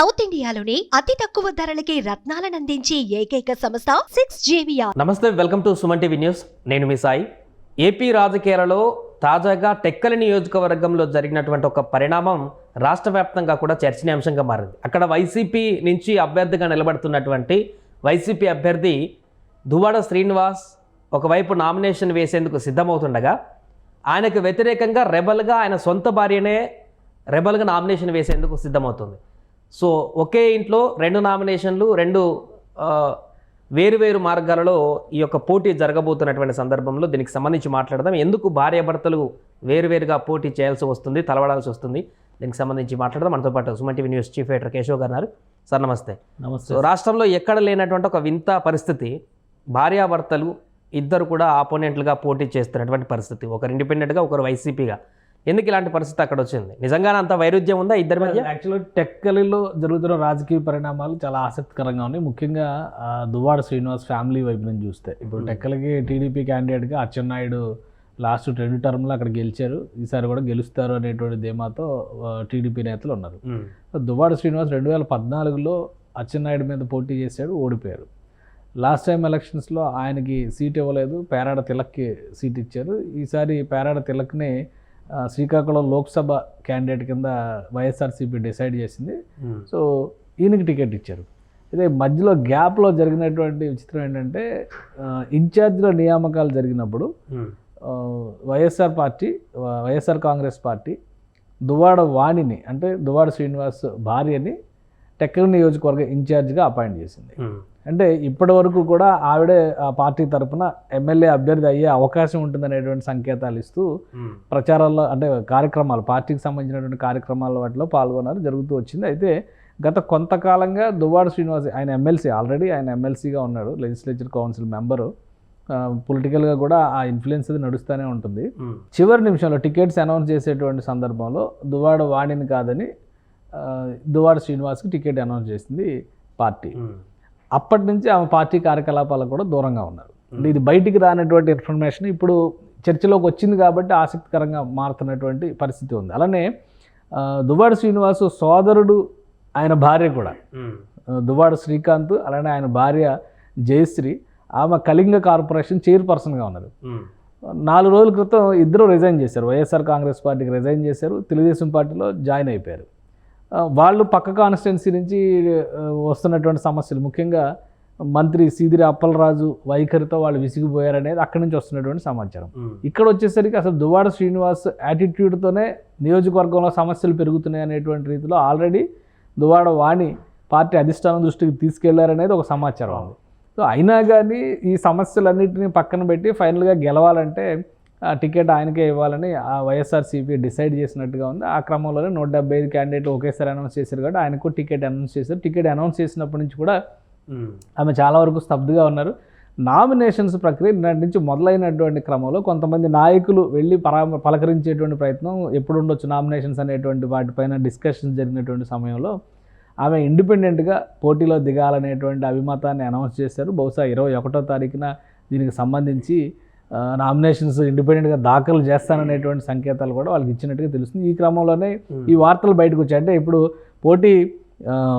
South ఇండియాలోని అతి తక్కువ ధరలకి రత్నాలను అందించే ఏకైక సంస్థ సిక్స్ జేవియా నమస్తే welcome to Suman TV news. నేను మీ సాయి. ఏపీ రాజకీయాలలో తాజాగా టెక్కలి నియోజకవర్గంలో జరిగినటువంటి ఒక పరిణామం రాష్ట్ర వ్యాప్తంగా కూడా చర్చనీయాంశంగా మారింది. అక్కడ వైసీపీ నుంచి అభ్యర్థిగా నిలబడుతున్నటువంటి వైసీపీ అభ్యర్థి దువ్వాడ శ్రీనివాస్ ఒకవైపు నామినేషన్ వేసేందుకు సిద్ధమవుతుండగా ఆయనకు వ్యతిరేకంగా రెబల్గా ఆయన సొంత భార్యనే రెబల్గా నామినేషన్ వేసేందుకు సిద్ధమవుతుంది. సో ఒకే ఇంట్లో రెండు నామినేషన్లు రెండు వేరువేరు మార్గాలలో ఈ యొక్క పోటీ జరగబోతున్నటువంటి సందర్భంలో దీనికి సంబంధించి మాట్లాడదాం. ఎందుకు భార్యాభర్తలు వేరువేరుగా పోటీ చేయాల్సి వస్తుంది తలవడాల్సి వస్తుంది? దీనికి సంబంధించి మాట్లాడదాం. మనతో పాటు Suman TV news chief editor Keshav గారు. సార్ నమస్తే. నమస్తే. సో రాష్ట్రంలో ఎక్కడ లేనటువంటి ఒక వింత పరిస్థితి భార్యాభర్తలు ఇద్దరు కూడా ఆపోనెంట్లుగా పోటీ చేస్తున్నటువంటి పరిస్థితి. ఒకరు ఇండిపెండెంట్గా ఒకరు వైసీపీగా. ఎందుకు ఇలాంటి పరిస్థితి అక్కడ వచ్చింది? నిజంగానే అంత వైరుధ్యం ఉందా ఇద్దరి మధ్య? యాక్చువల్గా టెక్కలిలో జరుగుతున్న రాజకీయ పరిణామాలు చాలా ఆసక్తికరంగా ఉన్నాయి. ముఖ్యంగా దువ్వాడ శ్రీనివాస్ ఫ్యామిలీ వైపు నుంచి చూస్తే. ఇప్పుడు టెక్కలకి టీడీపీ క్యాండిడేట్గా అచ్చెన్నాయుడు లాస్ట్ రెండు టర్మ్లో అక్కడ గెలిచారు. ఈసారి కూడా గెలుస్తారు అనేటువంటి ధీమాతో టీడీపీ నేతలు ఉన్నారు. ఉమ్, దువ్వాడ శ్రీనివాస్ రెండు వేల పద్నాలుగులో అచ్చెన్నాయుడు మీద పోటీ చేశాడు ఓడిపోయారు. లాస్ట్ టైం ఎలక్షన్స్లో ఆయనకి సీట్ ఇవ్వలేదు. పేరాడ తిలక్కి సీట్ ఇచ్చారు. ఈసారి పేరాడ తిలక్ని శ్రీకాకుళం లోక్సభ క్యాండిడేట్ కింద వైఎస్ఆర్సీపీ డిసైడ్ చేసింది. ఉమ్, సో ఈయనకి టికెట్ ఇచ్చారు. ఇదే మధ్యలో గ్యాప్లో జరిగినటువంటి విచిత్రం ఏంటంటే ఇన్ఛార్జ్ల నియామకాలు జరిగినప్పుడు ఆ, YSR party YSR Congress party Duvvada వాణిని అంటే దువ్వాడ శ్రీనివాస్ భార్యని టెక్కల నియోజకవర్గ ఇన్ఛార్జ్గా అపాయింట్ చేసింది. ఉమ్, అంటే ఇప్పటి వరకు కూడా ఆవిడే ఆ పార్టీ తరపున ఎమ్మెల్యే అభ్యర్థి అయ్యే అవకాశం ఉంటుందనేటువంటి సంకేతాలు ఇస్తూ ప్రచారాల్లో అంటే కార్యక్రమాలు పార్టీకి సంబంధించినటువంటి కార్యక్రమాల వాటిలో పాల్గొన్నారు జరుగుతూ వచ్చింది. అయితే గత కొంతకాలంగా దువ్వాడ శ్రీనివాస్ ఆయన ఎమ్మెల్సీ ఆల్రెడీ ఆయన ఎమ్మెల్సీగా ఉన్నాడు లెజిస్లేచర్ కౌన్సిల్ మెంబరు పొలిటికల్గా కూడా ఆ ఇన్ఫ్లుయెన్స్ అది నడుస్తూనే ఉంటుంది. చివరి నిమిషంలో టికెట్స్ అనౌన్స్ చేసేటువంటి సందర్భంలో దువ్వాడ వాణిని కాదని దువ్వాడ శ్రీనివాస్కి టికెట్ అనౌన్స్ చేసింది పార్టీ. అప్పటి నుంచి ఆమె పార్టీ కార్యకలాపాలకు కూడా దూరంగా ఉన్నారు. అంటే ఇది బయటికి రానటువంటి ఇన్ఫర్మేషన్ ఇప్పుడు చర్చలోకి వచ్చింది కాబట్టి ఆసక్తికరంగా మారుతున్నటువంటి పరిస్థితి ఉంది. అలానే దువ్వాడ శ్రీనివాసు సోదరుడు ఆయన భార్య కూడా. దువ్వాడ శ్రీకాంత్ అలానే ఆయన భార్య జయశ్రీ ఆమె కళింగ కార్పొరేషన్ చైర్పర్సన్గా ఉన్నారు. నాలుగు రోజుల క్రితం ఇద్దరు రిజైన్ చేశారు. వైఎస్ఆర్ కాంగ్రెస్ పార్టీకి రిజైన్ చేశారు. తెలుగుదేశం పార్టీలో జాయిన్ అయిపోయారు. వాళ్ళు పక్క కాన్స్టిట్యున్సీ నుంచి వస్తున్నటువంటి సమస్యలు. ముఖ్యంగా మంత్రి సీదిరి అప్పలరాజు వైఖరితో వాళ్ళు విసిగిపోయారనేది అక్కడి నుంచి వస్తున్నటువంటి సమాచారం. ఇక్కడ వచ్చేసరికి అసలు దువ్వాడ శ్రీనివాస్ యాటిట్యూడ్తోనే నియోజకవర్గంలో సమస్యలు పెరుగుతున్నాయి అనేటువంటి రీతిలో ఆల్రెడీ దువ్వాడ వాణి పార్టీ అధిష్టానం దృష్టికి తీసుకెళ్ళారనేది ఒక సమాచారం. సో అయినా కానీ ఈ సమస్యలన్నింటినీ పక్కన పెట్టి ఫైనల్గా గెలవాలంటే టికెట్ ఆయనకే ఇవ్వాలని ఆ వైఎస్ఆర్సీపీ డిసైడ్ చేసినట్టుగా ఉంది. ఆ క్రమంలోనే నూట డెబ్బై ఐదు క్యాండిడేట్లు ఒకేసారి అనౌన్స్ చేశారు కాబట్టి ఆయనకు టికెట్ అనౌన్స్ చేశారు. టికెట్ అనౌన్స్ చేసినప్పటి నుంచి కూడా ఆమె చాలా వరకు స్తబ్దుగా ఉన్నారు. నామినేషన్స్ ప్రక్రియ నిన్నటి నుంచి మొదలైనటువంటి క్రమంలో కొంతమంది నాయకులు వెళ్ళి పరా పలకరించేటువంటి ప్రయత్నం ఎప్పుడు ఉండొచ్చు నామినేషన్స్ అనేటువంటి వాటిపైన డిస్కషన్స్ జరిగినటువంటి సమయంలో ఆమె ఇండిపెండెంట్గా పోటీలో దిగాలనేటువంటి అభిమతాన్ని అనౌన్స్ చేశారు. బహుశా ఇరవై ఒకటో తారీఖున దీనికి సంబంధించి నామినేషన్స్ ఇండిపెండెంట్గా దాఖలు చేస్తాననేటువంటి సంకేతాలు కూడా వాళ్ళకి ఇచ్చినట్టుగా తెలుస్తుంది. ఈ క్రమంలోనే ఈ వార్తలు బయటకు వచ్చాయి. అంటే ఇప్పుడు పోటీ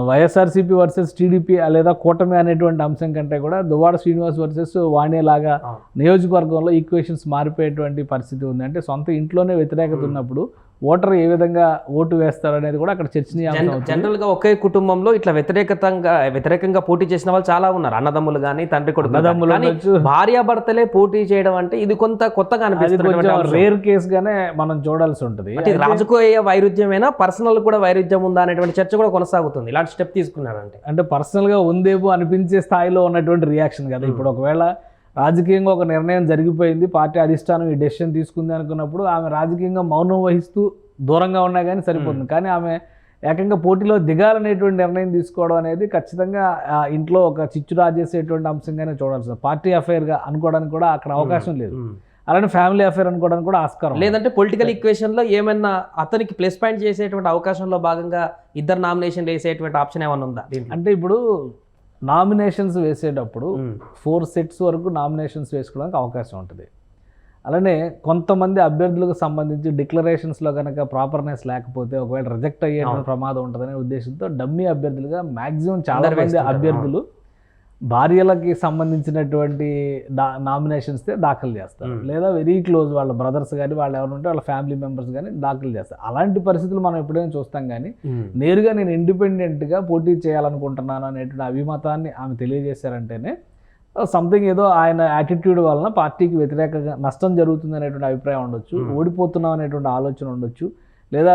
వైఎస్ఆర్సీపీ వర్సెస్ టీడీపీ లేదా కూటమి అనేటువంటి అంశం కంటే కూడా దువ్వాడ శ్రీనివాస్ వర్సెస్ వాణిలాగా ఆ. నియోజకవర్గంలో ఈక్వేషన్స్ మారిపోయేటువంటి పరిస్థితి ఉంది. అంటే సొంత ఇంట్లోనే వ్యతిరేకత ఉన్నప్పుడు ఓటర్ ఏ విధంగా ఓటు వేస్తారు అనేది కూడా అక్కడ చర్చనీయాంశం జన్- అవుతుంది. జనరల్గా ఒకే కుటుంబంలో ఇట్లా వ్యతిరేకతంగా వ్యతిరేకంగా పోటీ చేసిన వాళ్ళు చాలా ఉన్నారు. అన్నదమ్ములు కానీ తండ్రి కొడుకు అన్నదమ్ములు. భార్యాభర్తలే పోటీ చేయడం అంటే ఇది కొంత కొత్తగా అనిపిస్తుంది రేర్ కేస్ గానే మనం చూడాల్సి ఉంటుంది. అంటే రాజకీయ వైరుధ్యమేనా పర్సనల్ కూడా వైరుధ్యం ఉందా అనేటువంటి చర్చ కూడా కొనసాగుతుంది. ఇలాంటి స్టెప్ తీసుకున్నారంటే. అంటే పర్సనల్గా ఉందేమో అనిపించే స్థాయిలో ఉన్నటువంటి రియాక్షన్ కదా. ఇప్పుడు ఒకవేళ రాజకీయంగా ఒక నిర్ణయం జరిగిపోయింది పార్టీ అధిష్టానం ఈ డెసిషన్ తీసుకుంది అనుకున్నప్పుడు ఆమె రాజకీయంగా మౌనం వహిస్తూ దూరంగా ఉన్నా కానీ సరిపోతుంది. కానీ ఆమె ఏకంగా పోటీలో దిగాలనేటువంటి నిర్ణయం తీసుకోవడం అనేది ఖచ్చితంగా ఇంట్లో ఒక చిచ్చు రాజేసేటువంటి అంశంగానే చూడాల్సి పార్టీ అఫైర్గా అనుకోవడానికి కూడా అక్కడ అవకాశం లేదు. అలానే ఫ్యామిలీ అఫైర్ అనుకోవడానికి కూడా ఆస్కారం. లేదంటే పొలిటికల్ ఈక్వేషన్లో ఏమైనా అతనికి ప్లస్ పాయింట్ చేసేటువంటి అవకాశంలో భాగంగా ఇద్దరు నామినేషన్ వేసేటువంటి ఆప్షన్ ఏమైనా ఉందా అంటే ఇప్పుడు నామినేషన్స్ వేసేటప్పుడు. ఫోర్ సెట్స్ వరకు నామినేషన్స్ వేసుకోవడానికి అవకాశం ఉంటుంది. అలానే కొంతమంది అభ్యర్థులకు సంబంధించి డిక్లరేషన్స్లో కనుక ప్రాపర్నెస్ లేకపోతే ఒకవేళ రిజెక్ట్ అయ్యే. ప్రమాదం ఉంటుందనే ఉద్దేశంతో డమ్మీ అభ్యర్థులుగా మ్యాక్సిమం చాలా మంది అభ్యర్థులు భార్యలకి సంబంధించినటువంటి డా నామినేషన్స్ దాఖలు చేస్తారు. లేదా వెరీ క్లోజ్ వాళ్ళ బ్రదర్స్ కానీ వాళ్ళు ఎవరు ఉంటే వాళ్ళ ఫ్యామిలీ మెంబర్స్ కానీ దాఖలు చేస్తారు అలాంటి పరిస్థితులు మనం ఎప్పుడైనా చూస్తాం కానీ. నేరుగా నేను ఇండిపెండెంట్గా పోటీ చేయాలనుకుంటున్నాను అనేటువంటి అభిమతాన్ని ఆమె తెలియజేశారంటేనే సంథింగ్ ఏదో ఆయన యాటిట్యూడ్ వలన పార్టీకి వ్యతిరేకంగా నష్టం జరుగుతుంది అనేటువంటి అభిప్రాయం ఉండొచ్చు Hmm. ఓడిపోతున్నాం అనేటువంటి ఆలోచన ఉండొచ్చు లేదా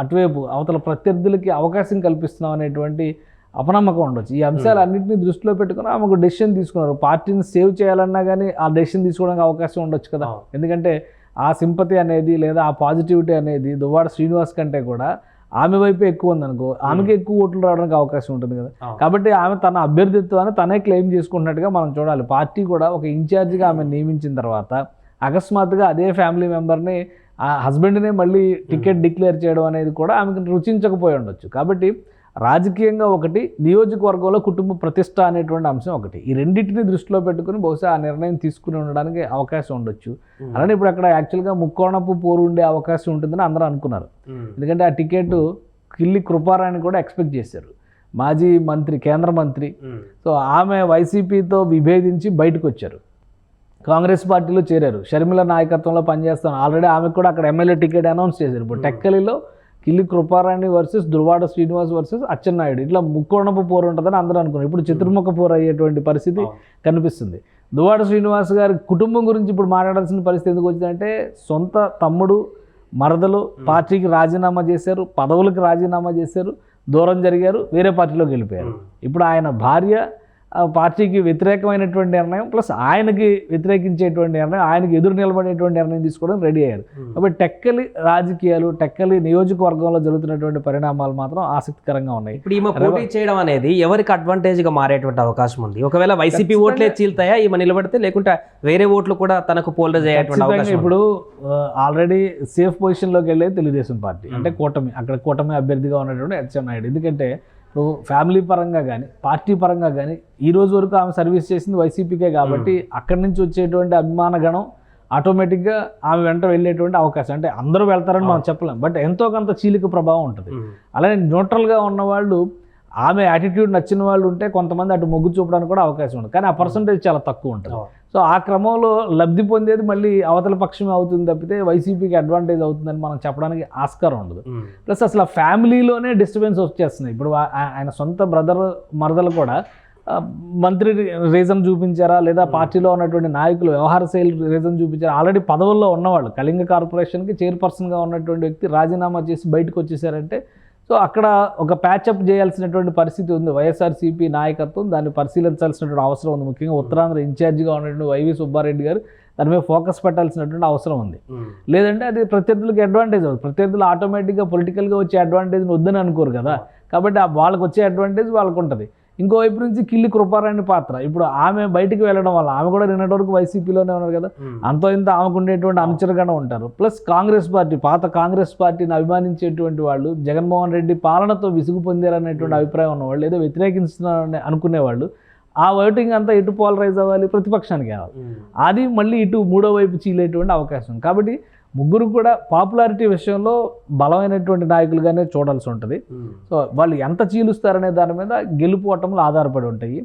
అటువైపు అవతల ప్రత్యర్థులకి అవకాశం కల్పిస్తున్నాం అనేటువంటి అపనమ్మకం ఉండొచ్చు ఈ అంశాలన్నింటినీ దృష్టిలో పెట్టుకుని ఆమె ఒక డెసిషన్ తీసుకున్నారు పార్టీని సేవ్ చేయాలన్నా కానీ ఆ డెసిషన్ తీసుకోవడానికి అవకాశం ఉండొచ్చు కదా అవును. ఎందుకంటే ఆ సింపతి అనేది లేదా ఆ పాజిటివిటీ అనేది దువ్వాడ శ్రీనివాస్ కంటే కూడా ఆమె వైపే ఎక్కువ ఉందనుకో ఆమెకి ఎక్కువ ఓట్లు రావడానికి అవకాశం ఉంటుంది కదా. కాబట్టి ఆమె తన అభ్యర్థిత్వాన్ని తనే క్లెయిమ్ చేసుకుంటున్నట్టుగా మనం చూడాలి. పార్టీ కూడా ఒక ఇన్ఛార్జిగా ఆమె నియమించిన తర్వాత అకస్మాత్తుగా అదే ఫ్యామిలీ మెంబర్ని ఆ హస్బెండ్నే మళ్ళీ టికెట్ డిక్లేర్ చేయడం అనేది కూడా ఆమెకు రుచించకపోయి ఉండొచ్చు. కాబట్టి రాజకీయంగా ఒకటి నియోజకవర్గంలో కుటుంబ ప్రతిష్ట అనేటువంటి అంశం ఒకటి. ఈ రెండింటిని దృష్టిలో పెట్టుకుని బహుశా ఆ నిర్ణయం తీసుకుని ఉండడానికి అవకాశం ఉండొచ్చు. అలానే ఇప్పుడు అక్కడ యాక్చువల్గా ముక్కోణపు పోరు ఉండే అవకాశం ఉంటుందని అందరూ అనుకున్నారు. ఎందుకంటే ఆ టికెట్ కిల్లి కృపారాణి కూడా ఎక్స్పెక్ట్ చేశారు. మాజీ మంత్రి కేంద్ర మంత్రి. సో ఆమె వైసీపీతో విభేదించి బయటకు వచ్చారు కాంగ్రెస్ పార్టీలో చేరారు. షర్మిల నాయకత్వంలో పనిచేస్తాను. ఆల్రెడీ ఆమెకు కూడా అక్కడ ఎమ్మెల్యే టికెట్ అనౌన్స్ చేశారు. ఇప్పుడు టెక్కలిలో కిల్లి కృపారాణి వర్సెస్ దుర్వాడ శ్రీనివాస్ వర్సెస్ అచ్చెన్నాయుడు. ఇట్లా ముక్కోణపు పోరు ఉంటుందని అందరూ అనుకున్నారు. ఇప్పుడు చతుర్ముఖ పోరు అయ్యేటువంటి పరిస్థితి. కనిపిస్తుంది. దువ్వాడ శ్రీనివాస్ గారి కుటుంబం గురించి ఇప్పుడు మాట్లాడాల్సిన పరిస్థితి ఎందుకు వచ్చిందంటే సొంత తమ్ముడు మరదలు పార్టీకి రాజీనామా చేశారు పదవులకు రాజీనామా చేశారు దూరం జరిగారు వేరే పార్టీలోకి వెళ్ళిపోయారు. ఇప్పుడు ఆయన భార్య పార్టీకి వ్యతిరేకమైనటువంటి నిర్ణయం ప్లస్ ఆయనకి వ్యతిరేకించేటువంటి నిర్ణయం ఆయనకి ఎదురు నిలబడేటువంటి నిర్ణయం తీసుకోవడం రెడీ అయ్యారు. కాబట్టి టెక్కలి రాజకీయాలు టెక్కలి నియోజకవర్గంలో జరుగుతున్నటువంటి పరిణామాలు మాత్రం ఆసక్తికరంగా ఉన్నాయి. ఇప్పుడు ఈమె పోటీ చేయడం అనేది ఎవరికి అడ్వాంటేజ్గా మారేటువంటి అవకాశం ఉంది. ఒకవేళ వైసీపీ ఓట్లే చీల్తాయా? ఈమె నిలబడితే లేకుంటే వేరే ఓట్లు కూడా తనకు పోలరైజ్ అయ్యేటువంటి అవకాశం ఇప్పుడు ఆల్రెడీ సేఫ్ పొజిషన్లోకి వెళ్ళేది తెలుగుదేశం పార్టీ. అంటే కూటమి అక్కడ కూటమి అభ్యర్థిగా ఉన్నటువంటి అచ్చెన్నాయుడు ఎందుకంటే ఇప్పుడు ఫ్యామిలీ పరంగా కానీ పార్టీ పరంగా కానీ ఈ రోజు వరకు ఆమె సర్వీస్ చేసింది వైసీపీకే కాబట్టి అక్కడి నుంచి వచ్చేటువంటి అభిమాన గణం ఆటోమేటిక్గా ఆమె వెంట వెళ్ళేటువంటి అవకాశం. అంటే అందరూ వెళ్తారని మనం చెప్పలేం. బట్ ఎంతో కొంత చీలిక ప్రభావం ఉంటుంది. ఉమ్. అలానే న్యూట్రల్గా ఉన్న వాళ్ళు ఆమె యాటిట్యూడ్ నచ్చిన వాళ్ళు ఉంటే కొంతమంది అటు మొగ్గు చూపడానికి కూడా అవకాశం ఉంది. కానీ ఆ పర్సంటేజ్ చాలా తక్కువ ఉంటుంది. సో ఆ క్రమంలో లబ్ధి పొందేది మళ్ళీ అవతల పక్షమే అవుతుంది తప్పితే వైసీపీకి అడ్వాంటేజ్ అవుతుందని మనం చెప్పడానికి ఆస్కారం ఉండదు. ప్లస్ అసలు ఫ్యామిలీలోనే డిస్టర్బెన్స్ వచ్చేస్తున్నాయి. ఇప్పుడు ఆ- ఆ- ఆయన సొంత బ్రదర్ మరదలు కూడా ఆ, మంత్రి రీజన్ చూపించారా లేదా పార్టీలో ఉన్నటువంటి నాయకులు వ్యవహార శైలి రీజన్ చూపించారా? ఆల్రెడీ పదవుల్లో ఉన్నవాళ్ళు కళింగ కార్పొరేషన్కి చైర్పర్సన్గా ఉన్నటువంటి వ్యక్తి రాజీనామా చేసి బయటకు వచ్చేసారంటే సో అక్కడ ఒక ప్యాచప్ చేయాల్సినటువంటి పరిస్థితి ఉంది. వైఎస్ఆర్సీపీ నాయకత్వం దాన్ని పరిశీలించాల్సినటువంటి అవసరం ఉంది. ముఖ్యంగా ఉత్తరాంధ్ర ఇన్ఛార్జిగా ఉన్నటువంటి వైవి సుబ్బారెడ్డి గారు దాని మీద ఫోకస్ పెట్టాల్సినటువంటి అవసరం ఉంది. ఉమ్. లేదంటే అది ప్రత్యర్థులకు అడ్వాంటేజ్ అవుతుంది ప్రత్యర్థులు ఆటోమేటిక్గా పొలిటికల్గా వచ్చే అడ్వాంటేజ్ని వద్దని అనుకోరు కదా. కాబట్టి ఆ వాళ్ళకి వచ్చే అడ్వాంటేజ్ వాళ్ళకు ఉంటుంది. ఇంకోవైపు నుంచి కిల్లి కృపారాణి పాత్ర. ఇప్పుడు ఆమె బయటికి వెళ్ళడం వల్ల ఆమె కూడా నిన్నటి వరకు వైసీపీలోనే ఉన్నారు కదా. అంతో ఇంత ఆమెకు ఉండేటువంటి అనుచరుగానే ఉంటారు. ప్లస్ కాంగ్రెస్ పార్టీ పాత కాంగ్రెస్ పార్టీని అభిమానించేటువంటి వాళ్ళు జగన్మోహన్ రెడ్డి పాలనతో విసుగు పొందారనేటువంటి అభిప్రాయం ఉన్నవాళ్ళు ఏదో వ్యతిరేకిస్తున్నారని అనుకునేవాళ్ళు. ఆ ఓటింగ్ అంతా ఎటు పోలరైజ్ అవ్వాలి? ప్రతిపక్షానికి కావాలి. అది మళ్ళీ ఇటు మూడో వైపు చీలేటువంటి అవకాశం. కాబట్టి ముగ్గురు కూడా పాపులారిటీ విషయంలో బలమైనటువంటి నాయకులుగానే చూడాల్సి ఉంటుంది. సో వాళ్ళు ఎంత చీలుస్తారనే దాని మీద గెలుపు ఓటములు ఆధారపడి ఉంటాయి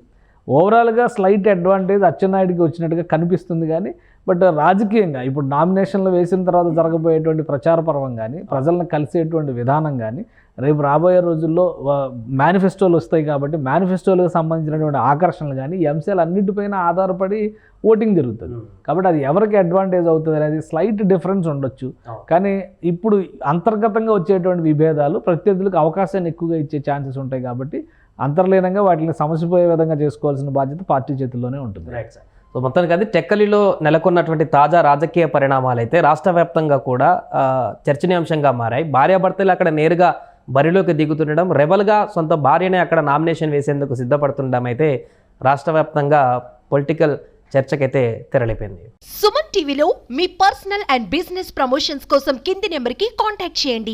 ఓవరాల్గా స్లైట్ అడ్వాంటేజ్ అచ్చెన్నాయుడికి వచ్చినట్టుగా కనిపిస్తుంది కానీ బట్ రాజకీయంగా ఇప్పుడు నామినేషన్లు వేసిన తర్వాత జరగబోయేటువంటి ప్రచార పర్వం కానీ ప్రజలను కలిసేటువంటి విధానం కానీ రేపు రాబోయే రోజుల్లో మేనిఫెస్టోలు వస్తాయి కాబట్టి మేనిఫెస్టోలకు సంబంధించినటువంటి ఆకర్షణలు కానీ ఈ అంశాలు అన్నిటిపైన ఆధారపడి ఓటింగ్ జరుగుతుంది ఉమ్. కాబట్టి అది ఎవరికి అడ్వాంటేజ్ అవుతుంది అనేది స్లైట్ డిఫరెన్స్ ఉండొచ్చు. కానీ ఇప్పుడు అంతర్గతంగా వచ్చేటువంటి విభేదాలు ప్రత్యర్థులకు అవకాశాన్ని ఎక్కువగా ఇచ్చే ఛాన్సెస్ ఉంటాయి కాబట్టి అంతర్లీనంగా వాటిని సమసిపోయే విధంగా చేసుకోవాల్సిన బాధ్యత పార్టీ చేతుల్లోనే ఉంటుంది. రైట్ సార్ సో మొత్తానికి అది టెక్కలిలో నెలకొన్నటువంటి తాజా రాజకీయ పరిణామాలు అయితే రాష్ట్ర వ్యాప్తంగా కూడా చర్చనీయాంశంగా మారాయి. భార్యాభర్తలు అక్కడ నేరుగా బరిలోకి దిగుతుండడం రెబల్గా సొంత భార్యనే అక్కడ నామినేషన్ వేసేందుకు సిద్ధపడుతుండడం అయితే రాష్ట్ర వ్యాప్తంగా పొలిటికల్ చర్చకైతే తెరలిపోయింది సుమన్ టీవీలో మీ పర్సనల్ అండ్ బిజినెస్ ప్రమోషన్స్ కోసం కింది నెంబర్కి కాంటాక్ట్ చేయండి.